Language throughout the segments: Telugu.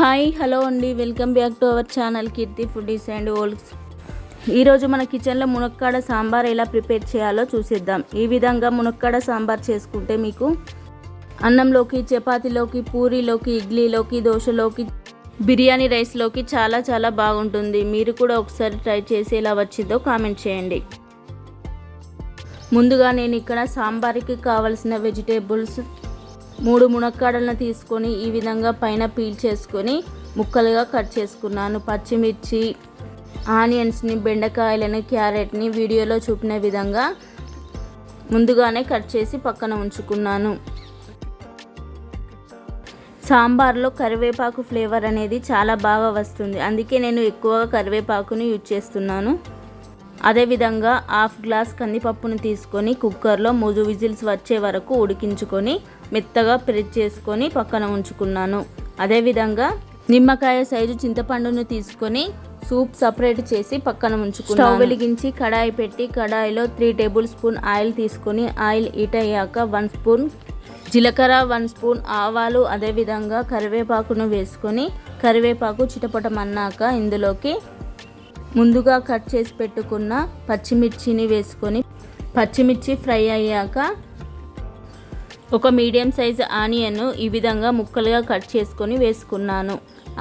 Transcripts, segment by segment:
హాయ్ హలో అండి. Welcome back to our channel Keerthi Foodies and Olds. ఈరోజు మన కిచెన్లో మునక్కాడ సాంబార్ ఎలా ప్రిపేర్ చేయాలో చూసిద్దాం. ఈ విధంగా మునక్కాడ సాంబార్ చేసుకుంటే మీకు అన్నంలోకి చపాతీలోకి పూరీలోకి ఇడ్లీలోకి దోశలోకి బిర్యానీ రైస్లోకి చాలా చాలా బాగుంటుంది. మీరు కూడా ఒకసారి ట్రై చేసి ఎలా వచ్చిందో కామెంట్ చేయండి. ముందుగా నేను ఇక్కడ సాంబార్కి కావలసిన వెజిటేబుల్స్ మూడు మునక్కాడలను తీసుకొని ఈ విధంగా పైన పీల్ చేసుకొని ముక్కలుగా కట్ చేసుకున్నాను. పచ్చిమిర్చి ఆనియన్స్ని బెండకాయలను క్యారెట్ని వీడియోలో చూపిన విధంగా ముందుగానే కట్ చేసి పక్కన ఉంచుకున్నాను. సాంబార్లో కరివేపాకు ఫ్లేవర్ అనేది చాలా బాగా వస్తుంది. అందుకే నేను ఎక్కువగా కరివేపాకుని యూజ్ చేస్తున్నాను. అదేవిధంగా హాఫ్ గ్లాస్ కందిపప్పును తీసుకొని కుక్కర్లో మూడు విజిల్స్ వచ్చే వరకు ఉడికించుకొని మెత్తగా ప్రెస్ చేసుకొని పక్కన ఉంచుకున్నాను. అదేవిధంగా నిమ్మకాయ సైజు చింతపండును తీసుకొని సూప్ సపరేట్ చేసి పక్కన ఉంచుకున్నాను. స్టవ్ వెలిగించి కడాయి పెట్టి కడాయిలో త్రీ టేబుల్ స్పూన్ ఆయిల్ తీసుకొని ఆయిల్ హీట్ అయ్యాక వన్ స్పూన్ జీలకర్ర వన్ స్పూన్ ఆవాలు అదేవిధంగా కరివేపాకును వేసుకొని కరివేపాకు చిటపటమన్నాక ఇందులోకి ముందుగా కట్ చేసి పెట్టుకున్న పచ్చిమిర్చిని వేసుకొని పచ్చిమిర్చి ఫ్రై అయ్యాక ఒక మీడియం సైజ్ ఆనియన్ ఈ విధంగా ముక్కలుగా కట్ చేసుకొని వేసుకున్నాను.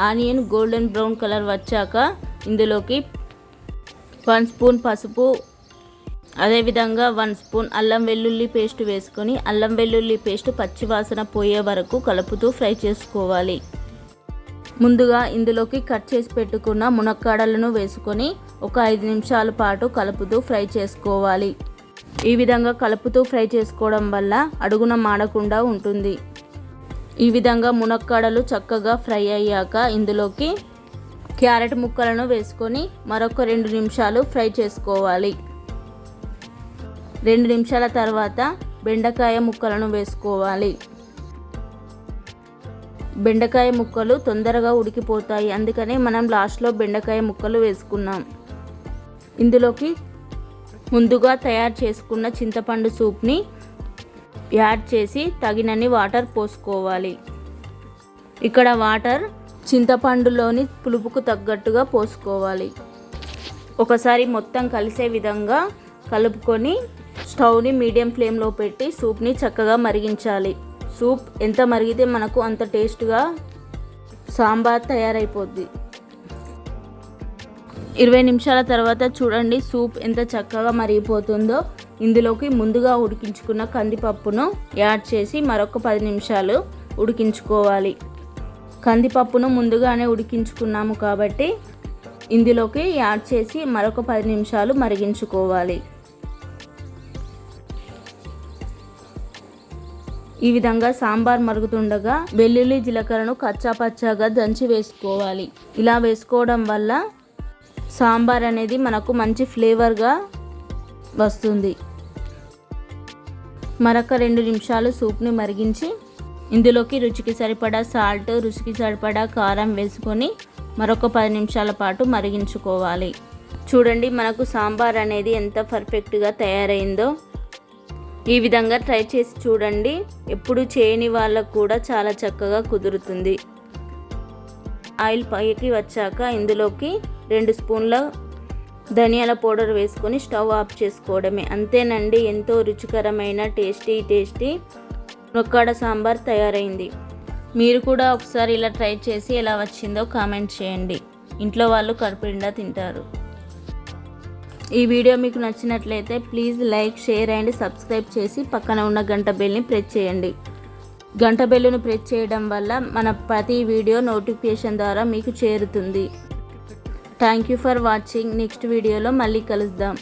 ఆనియన్ గోల్డెన్ బ్రౌన్ కలర్ వచ్చాక ఇందులోకి వన్ స్పూన్ పసుపు అదేవిధంగా వన్ స్పూన్ అల్లం వెల్లుల్లి పేస్ట్ వేసుకొని అల్లం వెల్లుల్లి పేస్ట్ పచ్చివాసన పోయే వరకు కలుపుతూ ఫ్రై చేసుకోవాలి. ముందుగా ఇందులోకి కట్ చేసి పెట్టుకున్న మునక్కాడలను వేసుకొని ఒక ఐదు నిమిషాల పాటు కలుపుతూ ఫ్రై చేసుకోవాలి. ఈ విధంగా కలుపుతూ ఫ్రై చేసుకోవడం వల్ల అడుగున మాడకుండా ఉంటుంది. ఈ విధంగా మునక్కాడలు చక్కగా ఫ్రై అయ్యాక ఇందులోకి క్యారెట్ ముక్కలను వేసుకొని మరొక రెండు నిమిషాలు ఫ్రై చేసుకోవాలి. రెండు నిమిషాల తర్వాత బెండకాయ ముక్కలను వేసుకోవాలి. బెండకాయ ముక్కలు తొందరగా ఉడికిపోతాయి. అందుకనే మనం లాస్ట్లో బెండకాయ ముక్కలు వేసుకున్నాం. ఇందులోకి ముందుగా తయారు చేసుకున్న చింతపండు సూప్ని యాడ్ చేసి తగినన్ని వాటర్ పోసుకోవాలి. ఇక్కడ వాటర్ చింతపండులోని పులుపుకు తగ్గట్టుగా పోసుకోవాలి. ఒకసారి మొత్తం కలిసే విధంగా కలుపుకొని స్టవ్ని మీడియం ఫ్లేమ్లో పెట్టి సూప్ని చక్కగా మరిగించాలి. సూప్ ఎంత మరిగితే మనకు అంత టేస్ట్గా సాంబార్ తయారైపోద్ది. ఇరవై నిమిషాల తర్వాత చూడండి సూప్ ఎంత చక్కగా మరిగిపోతుందో. ఇందులోకి ముందుగా ఉడికించుకున్న కందిపప్పును యాడ్ చేసి మరొక పది నిమిషాలు ఉడికించుకోవాలి. కందిపప్పును ముందుగానే ఉడికించుకున్నాము కాబట్టి ఇందులోకి యాడ్ చేసి మరొక పది నిమిషాలు మరిగించుకోవాలి. ఈ విధంగా సాంబార్ మరుగుతుండగా వెల్లుల్లి జీలకర్రను కచ్చా పచ్చాగా దంచి వేసుకోవాలి. ఇలా వేసుకోవడం వల్ల సాంబార్ అనేది మనకు మంచి ఫ్లేవర్గా వస్తుంది. మరొక రెండు నిమిషాలు సూప్ని మరిగించి ఇందులోకి రుచికి సరిపడా సాల్ట్ రుచికి సరిపడా కారం వేసుకొని మరొక పది నిమిషాల పాటు మరిగించుకోవాలి. చూడండి మనకు సాంబార్ అనేది ఎంత పర్ఫెక్ట్గా తయారైందో. ఈ విధంగా ట్రై చేసి చూడండి. ఎప్పుడు చేయని వాళ్ళకు కూడా చాలా చక్కగా కుదురుతుంది. ఆయిల్ పైకి వచ్చాక ఇందులోకి రెండు స్పూన్ల ధనియాల పౌడర్ వేసుకొని స్టవ్ ఆఫ్ చేసుకోవడమే. అంతేనండి ఎంతో రుచికరమైన టేస్టీ టేస్టీ నొక్కాడ సాంబార్ తయారైంది. మీరు కూడా ఒకసారి ఇలా ట్రై చేసి ఎలా వచ్చిందో కామెంట్ చేయండి. ఇంట్లో వాళ్ళు కడుపునిండా తింటారు. ఈ వీడియో మీకు నచ్చినట్లయితే please like share and subscribe చేసి పక్కన ఉన్న గంట బెల్ని ప్రెస్ చేయండి. గంట బెల్లును ప్రెస్ చేయడం వల్ల మన ప్రతి వీడియో నోటిఫికేషన్ ద్వారా మీకు చేరుతుంది. Thank you for watching. Next వీడియోలో మళ్ళీ కలుద్దాం.